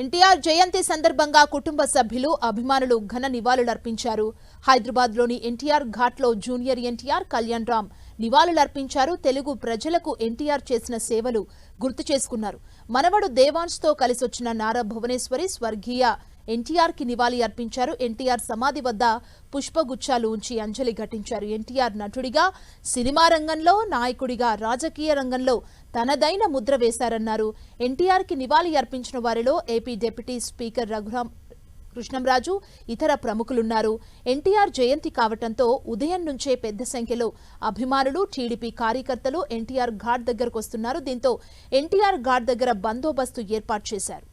ఎన్టీఆర్ జయంతి సందర్భంగా కుటుంబ సభ్యులు అభిమానులు ఘన నివాళులర్పించారు. హైదరాబాద్లోని ఎన్టీఆర్ ఘాట్లో జూనియర్ ఎన్టీఆర్ కళ్యాణ్ రామ్ నివాళులర్పించారు. తెలుగు ప్రజలకు ఎన్టీఆర్ చేసిన సేవలు గుర్తు చేసుకున్నారు. మనవడు దేవాన్స్తో తో కలిసొచ్చిన నారా భువనేశ్వరి స్వర్గీయ ఎన్టీఆర్కి నివాళి అర్పించారు. ఎన్టీఆర్ సమాధి వద్ద పుష్పగుచ్చాలు ఉంచి అంజలి ఘటించారు. ఎన్టీఆర్ నటుడిగా సినిమా రంగంలో నాయకుడిగా రాజకీయ రంగంలో తనదైన ముద్ర వేశారన్నారు. ఎన్టీఆర్కి నివాళి అర్పించిన వారిలో AP deputy speaker Raghuram Krishnamraju ఇతర ప్రముఖులున్నారు. ఎన్టీఆర్ జయంతి కావటంతో ఉదయం నుంచే పెద్ద సంఖ్యలో అభిమానులు టీడీపీ కార్యకర్తలు ఎన్టీఆర్ ఘాట్ దగ్గరకు వస్తున్నారు. దీంతో ఎన్టీఆర్ ఘాట్ దగ్గర బందోబస్తు ఏర్పాటు చేశారు.